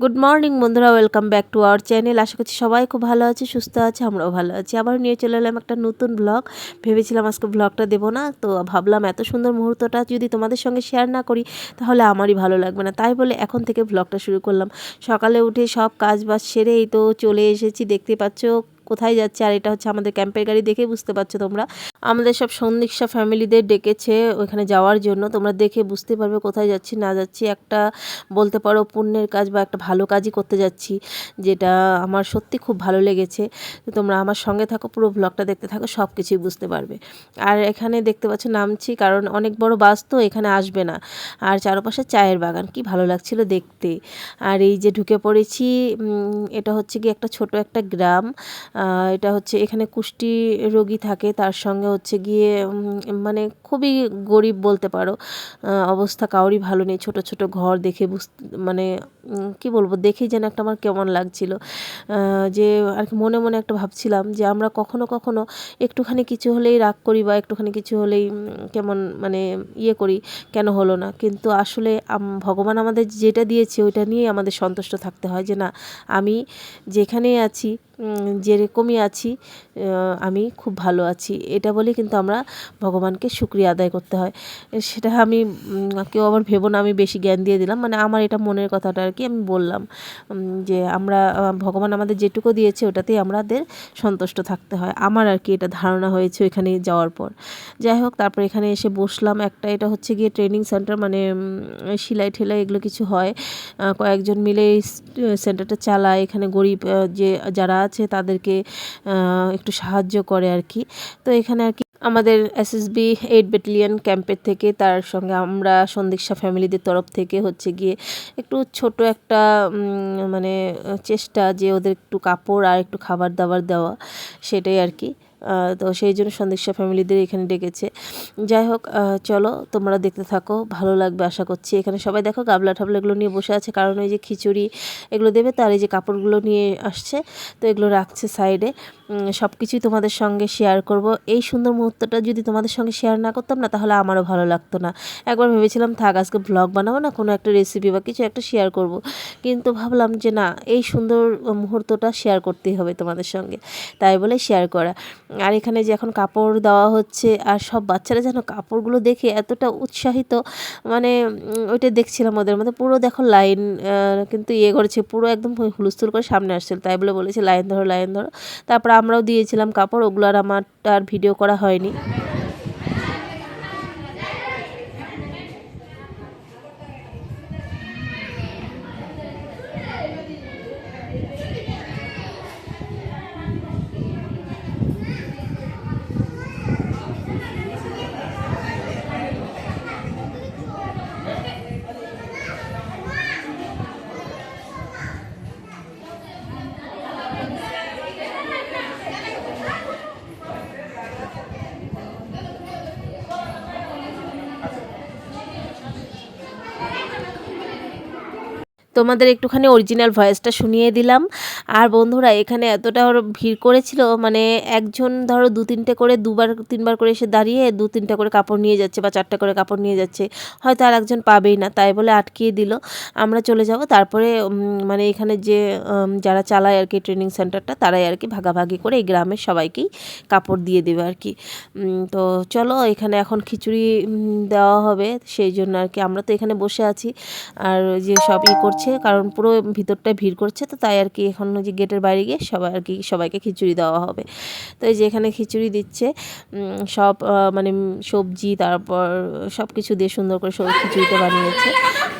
Good morning বন্ধুরা welcome back to our channel আশা করছি সবাই খুব ভালো আছে, সুস্থ আছে, আমরাও ভালো আছি। আবার নিয়ে চলে এলাম একটা নতুন ব্লগ ভেবেছিলাম আজকে ব্লগটা দেবো না, তো ভাবলাম এত সুন্দর মুহূর্তটা যদি তোমাদের সঙ্গে শেয়ার না করি, তাহলে আমারই ভালো লাগবে না। তাই বলে এখন থেকে ব্লগটা শুরু করলাম। সকালে উঠে সব কাজ বাজ সেরেই তো চলে এসেছি, দেখতে পাচ্ছ কোথায় যাচ্ছে আর এটা হচ্ছে আমাদের ক্যাম্পের গাড়ি দেখে বুঝতে পারছ তোমরা। আমাদের সব সন্দিক্ষা ফ্যামিলিদের ডেকেছে ওখানে যাওয়ার জন্য। তোমরা দেখে বুঝতে পারবে কোথায় যাচ্ছি, না যাচ্ছি। একটা বলতে পারো পুণ্যের কাজ বা একটা ভালো কাজই করতে যাচ্ছি, যেটা আমার সত্যি খুব ভালো লেগেছে। তোমরা আমার সঙ্গে থাকো, পুরো ব্লগটা দেখতে থাকো, সব কিছুই বুঝতে পারবে। আর এখানে দেখতে পাচ্ছ নামছি, কারণ অনেক বড় বাস তো এখানে আসবে না। আর চারপাশে চায়ের বাগান, কি ভালো লাগছিল দেখতে। আর এই যে ঢুকে পড়েছি এটা হচ্ছে কি একটা ছোট একটা গ্রাম। এটা হচ্ছে এখানে কুষ্টি রোগী থাকে, তার সঙ্গে হচ্ছে গিয়ে মানে খুবই গরিব বলতে পারো। অবস্থা কাউরই ভালো নেই, ছোট ছোট ঘর দেখে মানে কি বলব দেখেই যেন একটা আমার কেমন লাগছিল। যে আর কি মনে মনে একটা ভাবছিলাম যে আমরা কখনো কখনো একটুখানি কিছু হলেই রাগ করি বা একটুখানি কিছু হলেই কেমন মানে ইয়ে করি, কেন হলো না? কিন্তু আসলে ভগবান আমাদের যেটা দিয়েছে ওইটা নিয়ে আমাদের সন্তুষ্ট থাকতে হয় যে না, আমি যেখানেই আছি যেরকমই আছি আমি খুব ভালো আছি। এটা বলে কিন্তু আমরা ভগবানকে শুক্রিয়া আদায় করতে হয়। সেটা আমি কেউ আবার ভেবো না, আমি বেশি জ্ঞান দিয়ে দিলাম। মানে আমার এটা মনের কথাটা আর কি আমি বললাম যে আমরা ভগবান আমাদের যেটুকু দিয়েছে ওটাতেই আমাদের সন্তুষ্ট থাকতে হয়। আমার আর কি এটা ধারণা হয়েছে ওইখানে যাওয়ার পর। যাই হোক, তারপর এখানে এসে বসলাম। একটা এটা হচ্ছে গিয়ে ট্রেনিং সেন্টার মানে সেলাই ঠেলাই এগুলো কিছু হয়। কয়েকজন মিলে এই সেন্টারটা চালায়। এখানে গরিব যে যারা আছে তাদেরকে একটু সাহায্য করে আর কি। তো এখানে আর কি আমাদের এসএসবি এইট ব্যাটালিয়ন ক্যাম্পের থেকে তার সঙ্গে আমরা সন্দীক্ষা ফ্যামিলিদের তরফ থেকে হচ্ছে গিয়ে একটু ছোট একটা মানে চেষ্টা যে ওদের একটু কাপড় আর একটু খাবার দাবার দেওয়া, সেটাই আর কি। তো সেই জন্য সন্দেশা ফ্যামিলিদের এখানে ডেকেছে। যাই হোক চলো, তোমরা দেখতে থাকো, ভালো লাগবে আশা করছি। এখানে সবাই দেখো গাবলা ঠাবলা এগুলো নিয়ে বসে আছে, কারণ ওই যে খিচুড়ি এগুলো দেবে, তার এই যে কাপড়গুলো নিয়ে আসছে, তো এগুলো রাখছে সাইডে। সব কিছুই তোমাদের সঙ্গে শেয়ার করব। এই সুন্দর মুহূর্তটা যদি তোমাদের সঙ্গে শেয়ার না করতাম না, তাহলে আমারও ভালো লাগতো না। একবার ভেবেছিলাম, থাক, আজকে ব্লগ বানাবো না, কোনো একটা রেসিপি বা কিছু একটা শেয়ার করব। কিন্তু ভাবলাম যে না, এই সুন্দর মুহূর্তটা শেয়ার করতেই হবে তোমাদের সঙ্গে। তাই বলে শেয়ার করা। আর এখানে যে এখন কাপড় দেওয়া হচ্ছে আর সব বাচ্চারা যেন কাপড়গুলো দেখে এতটা উৎসাহিত মানে ওইটা দেখছিলাম ওদের মধ্যে। পুরো দেখো লাইন কিন্তু ইয়ে করেছে, পুরো একদম হুলস্থুল করে সামনে আসছিল তাই বলে বলেছে, লাইন ধরো লাইন ধরো। তারপর আমরাও দিয়েছিলাম কাপড়, ওগুলো আর আমার আর ভিডিও করা হয়নি। তোমাদের একটুখানি অরিজিনাল ভয়েসটা শুনিয়ে দিলাম। আর বন্ধুরা, এখানে এতটা ভিড় করেছিল মানে একজন ধরো দু তিনটে করে, দুবার, তিনবার করে এসে দাঁড়িয়ে দু তিনটা করে কাপড় নিয়ে যাচ্ছে বা চারটা করে কাপড় নিয়ে যাচ্ছে। হয়তো আর একজন পাবেই না, তাই বলে আটকিয়ে দিল। আমরা চলে যাব, তারপরে মানে এখানে যে যারা চালায় আর কি ট্রেনিং সেন্টারটা তারাই আর কি ভাগাভাগি করে এই গ্রামের সবাইকেই কাপড় দিয়ে দেবে আর কি। তো চলো, এখানে এখন খিচুড়ি দেওয়া হবে, সেই জন্য আর কি আমরা তো এখানে বসে আছি। আর যে সবই করছে করছে কারণ পুরো ভিতরটা ভিড় করছে, তো তাই আর কি এখন যে গেটের বাইরে গিয়ে সবাই আর কি, সবাইকে খিচুড়ি দেওয়া হবে। তো এই যে এখানে খিচুড়ি দিচ্ছে সব মানে সবজি, তারপর সব কিছু দিয়ে সুন্দর করে সব খিচুড়িটা বানিয়েছে।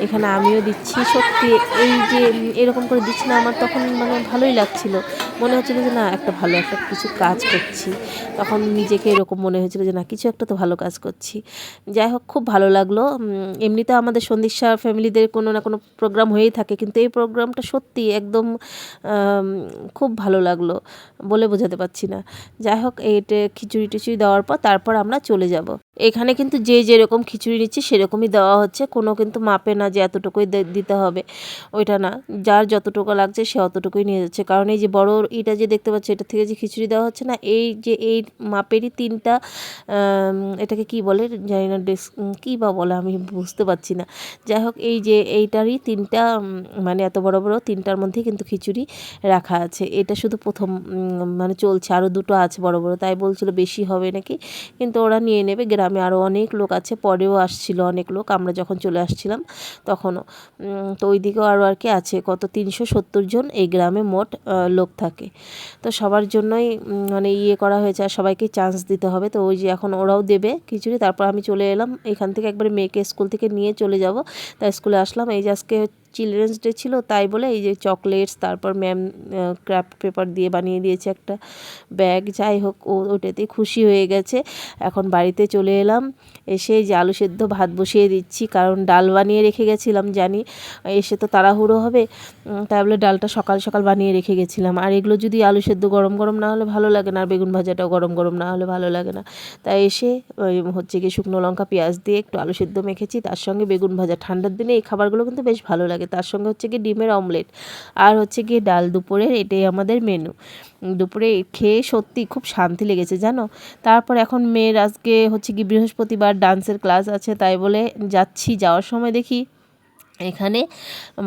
এখানে আমিও দিচ্ছি, সত্যি এই যে এরকম করে দিচ্ছি না, আমার তখন মানে ভালোই লাগছিল। মনে হচ্ছিল যে না, একটা ভালো একটা কিছু কাজ করছি। তখন নিজেকে এরকম মনে হয়েছিল যে না, কিছু একটা তো ভালো কাজ করছি। যাই হোক, খুব ভালো লাগল। এমনিতে আমাদের সন্দিশা ফ্যামিলিদের কোনো না কোনো প্রোগ্রাম হয়েই থাকে, কিন্তু এই প্রোগ্রামটা সত্যি একদম খুব ভালো লাগল বলে বোঝাতে পারছি না। যাই হোক এইটা খিচুড়ি টিচুড়ি দেওয়ার পর তারপর আমরা চলে যাব। এখানে কিন্তু যে যেরকম খিচুড়ি নিচ্ছে সেরকমই দেওয়া হচ্ছে। কোনো কিন্তু মাপে না যে এতটুকুই দিতে হবে। ওইটা না। যার যতটুকু লাগছে সে অতটুকুই নিয়ে যাচ্ছে। কারণ এই যে বড় এটা যে দেখতে পাচ্ছি এটা থেকে যে খিচুড়ি দেওয়া হচ্ছে না, এই যে এই মাপেরই তিনটা এটাকে কি বলে? জানি না, ডেস কী বা বলে আমি বুঝতে পারছি না। যাই হোক, এই যে এইটারই তিনটা মানে এত বড় বড় তিনটার মধ্যেই কিন্তু খিচুড়ি রাখা আছে। এটা শুধু প্রথম মানে চলছে। আরও দুটো আছে বড় বড়। তাই বলছিল বেশি হবে নাকি? কিন্তু ওরা নিয়ে নেবে গ্রামে আরও অনেক লোক আছে, পরেও আসছিল অনেক লোক, আমরা যখন চলে আসছিলাম তখনও। তো ওই দিকেও আরও আর কি আছে, কত তিনশো সত্তর জন এই গ্রামে মোট লোক থাকে। তো সবার জন্যই মানে ইয়ে করা হয়েছে, আর সবাইকে চান্স দিতে হবে। তো ওই যে এখন ওরাও দেবে খিচুড়ি, তারপর আমি চলে এলাম। এখান থেকে একবারে মেয়েকে স্কুল থেকে নিয়ে চলে যাব। তাই স্কুলে আসলাম, এই যে আজকে চিলড্রেন্স ডে ছিল, তাই বলে এই যে চকলেটস, তারপর ম্যাম ক্রাফট পেপার দিয়ে বানিয়ে দিয়েছে একটা ব্যাগ। যাই হোক, ও ওটাতেই খুশি হয়ে গেছে। এখন বাড়িতে চলে এলাম। এসে যে আলু সেদ্ধ ভাত বসিয়ে দিচ্ছি, কারণ ডাল বানিয়ে রেখে গেছিলাম, জানি। এসে তো তাড়াহুড়ো হবে। তাই বলে ডালটা সকাল সকাল বানিয়ে রেখে গেছিলাম। আর এগুলো যদি আলু সেদ্ধ গরম গরম না হলে ভালো লাগে না, আর বেগুন ভাজাটাও গরম গরম না হলে ভালো লাগে না। তাই এসে হচ্ছে কি শুকনো লঙ্কা, পেঁয়াজ দিয়ে একটু আলু সেদ্ধ মেখেছি। তার সঙ্গে বেগুন ভাজা। ঠান্ডার দিনে এই খাবারগুলো কিন্তু বেশ ভালো লাগে। তার সঙ্গে হচ্ছে কি ডিমের অমলেট আর হচ্ছে গিয়ে ডাল দুপুরের এটাই আমাদের মেনু দুপুরে খেয়ে সত্যি খুব শান্তি লেগেছে, জানো? তারপর এখন মেয়ের আজকে হচ্ছে কি বৃহস্পতিবার ডান্সের ক্লাস আছে, তাই বলে যাচ্ছি, যাওয়ার সময় দেখি এখানে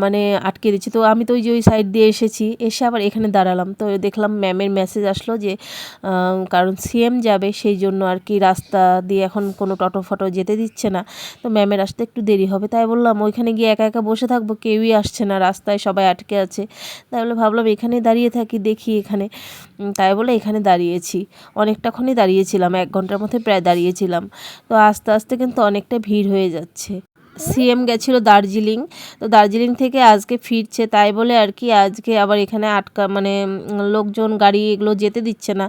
মানে আটকে দিচ্ছি তো আমি তো ওই যে ওই সাইড দিয়ে এসেছি, এসে আবার এখানে দাঁড়ালাম। তো দেখলাম ম্যামের মেসেজ আসলো যে কারণ সিএম যাবে, সেই জন্য আর কি রাস্তা দিয়ে এখন কোনো টোটো ফটো যেতে দিচ্ছে না। তো ম্যামের আসতে একটু দেরি হবে। তাই বললাম, ওইখানে গিয়ে একা একা বসে থাকব, কেউই আসছে না, রাস্তায় সবাই আটকে আছে। তাই বলে ভাবলাম, এখানে দাঁড়িয়ে থাকি, দেখি এখানে। তাই বলে এখানে দাঁড়িয়েছি। অনেকটাক্ষণই দাঁড়িয়েছিলাম, এক ঘণ্টার মধ্যে প্রায় দাঁড়িয়েছিলাম। তো আস্তে আস্তে কিন্তু অনেকটা ভিড় হয়ে যাচ্ছে। সিএম গেছিল দার্জিলিং। তো দার্জিলিং থেকে আজকে ফিরছে, তাই বলে আর কি আজকে আবার এখানে আটকা মানে লোকজন, গাড়ি এগুলো যেতে দিচ্ছে না।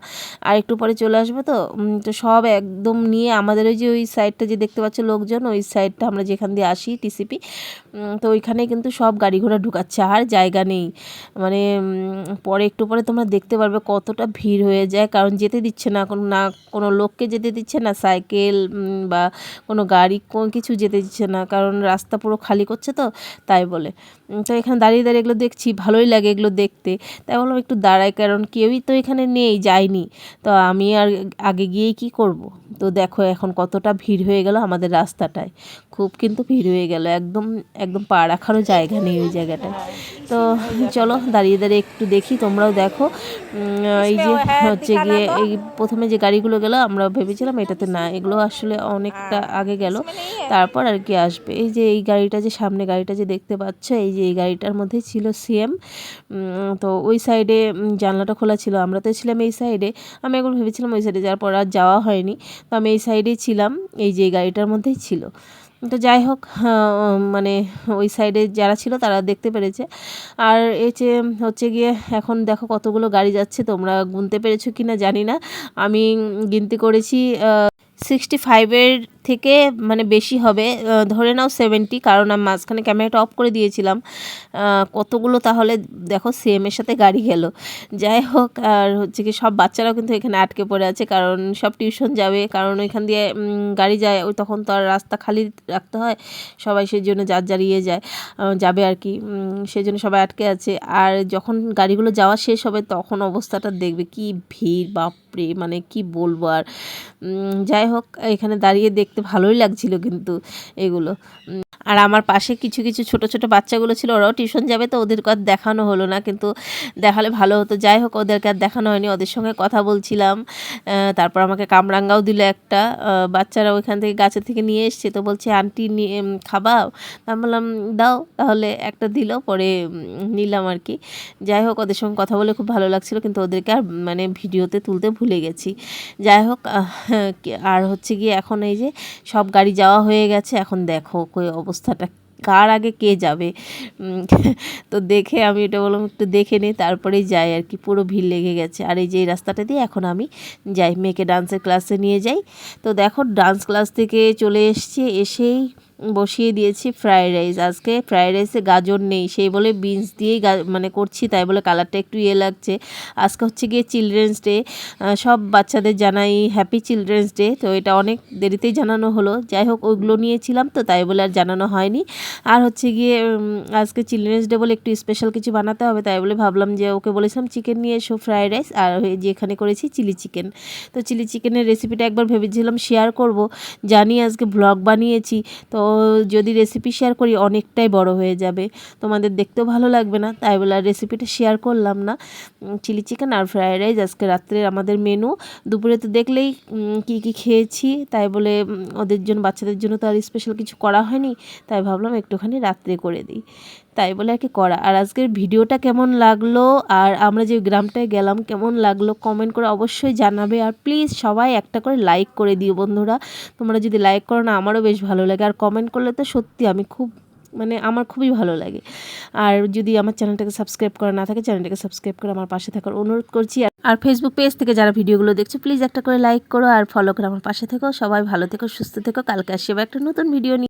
আর একটু পরে চলে আসবে তো? তো সব একদম নিয়ে আমাদের ওই যে ওই সাইডটা যে দেখতে পাচ্ছে লোকজন, ওই সাইডটা আমরা যেখান দিয়ে আসি টিসিপি তো ওইখানে কিন্তু সব গাড়ি ঘোড়া ঢুকাচ্ছে, আর জায়গা নেই। মানে পরে একটু পরে তোমরা দেখতে পারবে কতটা ভিড় হয়ে যায়, কারণ যেতে দিচ্ছে না, কোনো না, কোনো লোককে যেতে দিচ্ছে না, সাইকেল বা কোনো গাড়ি, কোনো কিছু যেতে দিচ্ছে না। কারণ রাস্তা পুরো খালি করছে তো তাই বলে। তো এখানে দাঁড়িয়ে দাঁড়িয়ে এগুলো দেখছি ভালোই লাগে এগুলো দেখতে। তাই বললাম একটু দাঁড়াই কারণ কেউই তো এখানে নেই যায়নি। তো আমি আর আগে গিয়েই কি করব? তো দেখো এখন কতটা ভিড় হয়ে গেল আমাদের রাস্তাটায়। খুব কিন্তু ভিড় হয়ে গেল একদম একদম পা রাখারও জায়গা নেই ওই জায়গাটায়। তো চলো দাঁড়িয়ে দাঁড়িয়ে একটু দেখি তোমরাও দেখো। এই যে হচ্ছে গিয়ে এই প্রথমে যে গাড়িগুলো গেলো আমরা ভেবেছিলাম এটাতে না এগুলো আসলে অনেকটা আগে গেল। তারপর আর কি আসবে। এই যে এই গাড়িটা যে সামনে গাড়িটা যে দেখতে পাচ্ছ, এই যে এই গাড়িটার মধ্যে ছিল সিএম। তো ওই সাইডে জানলাটা খোলা ছিল, আমরা তো ছিলাম এই সাইডে। আমি এখন ভেবেছিলাম ওই সাইডে যাওয়ার পর আর যাওয়া হয়নি। তো আমি এই সাইডেই ছিলাম, এই যে এই গাড়িটার মধ্যেই ছিল। তো যাই হোক মানে ওই সাইডে যারা ছিল তারা দেখতে পেরেছে। আর এই যে হচ্ছে গিয়ে, এখন দেখো কতগুলো গাড়ি যাচ্ছে, তোমরা গুনতে পেরেছ কি না জানি না। আমি গিনতি করেছি সিক্সটি ফাইভের থেকে মানে বেশি হবে ধরে নাও সেভেন্টি কারণ আমি মাঝখানে ক্যামেরাটা অফ করে দিয়েছিলাম। কতগুলো তাহলে দেখো সেমের সাথে গাড়ি গেল। যাই হোক, আর হচ্ছে কি সব বাচ্চারাও কিন্তু এখানে আটকে পড়ে আছে, কারণ সব টিউশন যাবে, কারণ ওইখান দিয়ে গাড়ি যায়, ওই তখন তো আর রাস্তা খালি রাখতে হয়, সবাই সেই জন্য যার যার ইয়ে যায় যাবে আর কি সেই জন্য সবাই আটকে আছে। আর যখন গাড়িগুলো যাওয়া শেষ হবে, তখন অবস্থাটা দেখবে, কি ভিড়, বাপরে মানে কি বলব আর যাই হোক, এখানে দাঁড়িয়ে দেখতে ভালোই লাগছিল কিন্তু এগুলো। আর আমার পাশে কিছু কিছু ছোট ছোট বাচ্চাগুলো ছিল ওরাও টিউশন যাবে তো ওদেরকে আর দেখানো হলো না। কিন্তু দেখালে ভালো হতো। যাই হোক ওদেরকে আর দেখানো হয়নি। ওদের সঙ্গে কথা বলছিলাম। তারপর আমাকে কামরাঙ্গাও দিল একটা। বাচ্চারা ওইখান থেকে গাছের থেকে নিয়ে এসছে। তো বলছে আন্টি নিয়ে উম, খাবা আমি বললাম দাও তাহলে একটা দিল। পরে নিলাম আর কি। যাই হোক ওদের সঙ্গে কথা বলে খুব ভালো লাগছিল। কিন্তু ওদেরকে আর মানে ভিডিওতে তুলতে ভুলে গেছি। যাই হোক আর হচ্ছে গিয়ে এখন এই যে সব গাড়ি যাওয়া হয়ে গেছে। এখন দেখো কই অবস্থাটা, কার আগে কে যাবে? তো দেখে আমি এটা বললাম, একটু দেখে নিই তারপরেই যাই আর কি, পুরো ভিড় লেগে গেছে। আর এই যে এই রাস্তাটা দিয়ে এখন আমি যাই, মেয়েকে ডান্সের ক্লাসে নিয়ে যাই। তো দেখো ডান্স ক্লাস থেকে চলে এসছে, এসেই বসিয়ে দিয়েছি ফ্রায়েড রাইস আজকে ফ্রায়েড রাইসে গাজর নেই, সেই বলে বিনস দিয়েই মানে করছি, তাই বলে কালারটা একটু ইয়ে লাগছে। আজকে হচ্ছে গিয়ে চিলড্রেন্স ডে সব বাচ্চাদের জানাই হ্যাপি চিলড্রেন্স ডে তো এটা অনেক দেরিতেই জানানো হলো। যাই হোক, ওইগুলো নিয়েছিলাম তো, তাই বলে আর জানানো হয়নি। আর হচ্ছে গিয়ে আজকে চিলড্রেন্স ডে বলে একটু স্পেশাল কিছু বানাতে হবে, তাই বলে ভাবলাম যে ওকে বলেছিলাম চিকেন নিয়ে এসো ফ্রায়েড রাইস আর ওই যে এখানে করেছি চিলি চিকেন তো চিলি চিকেনের রেসিপিটা একবার ভেবেছিলাম শেয়ার করব। জানি আজকে ব্লগ বানিয়েছি, তো যদি রেসিপি শেয়ার করি, অনেকটাই বড় হয়ে যাবে। তোমাদের দেখতেও ভালো লাগবে না? তাই বলে আর রেসিপিটা শেয়ার করলাম না। চিলি চিকেন আর ফ্রায়েড রাইস আজকে রাত্রের আমাদের মেনু দুপুরে তো দেখলেই কি কি খেয়েছি। তাই বলে ওদের জন্য বাচ্চাদের জন্য তো আর স্পেশাল কিছু করা হয়নি। তাই ভাবলাম একটুখানি রাত্রে করে দিই। তাই বলে আর কি করা। আর আজকের ভিডিওটা কেমন লাগল? আর আমরা যে গ্রামটায় গেলাম, কেমন লাগল? কমেন্ট করে অবশ্যই জানাবে। আর প্লিজ সবাই একটা করে লাইক করে দিও বন্ধুরা। তোমরা যদি লাইক করো না, আমারও বেশ ভালো লাগে। আর কমেন্ট করলে তো সত্যি আমি খুব মানে আমার খুবই ভালো লাগে। আর যদি আমার চ্যানেলটাকে সাবস্ক্রাইব করা না থাকে, চ্যানেলটাকে সাবস্ক্রাইব করে আমার পাশে থাকার অনুরোধ করছি। আর- ফেসবুক পেজ থেকে যারা ভিডিওগুলো দেখছ প্লিজ একটা করে লাইক করো। আর ফলো করে আমার পাশে থেকো। সবাই ভালো থেকো, সুস্থ থেকো। কালকে আসবে একটা নতুন ভিডিও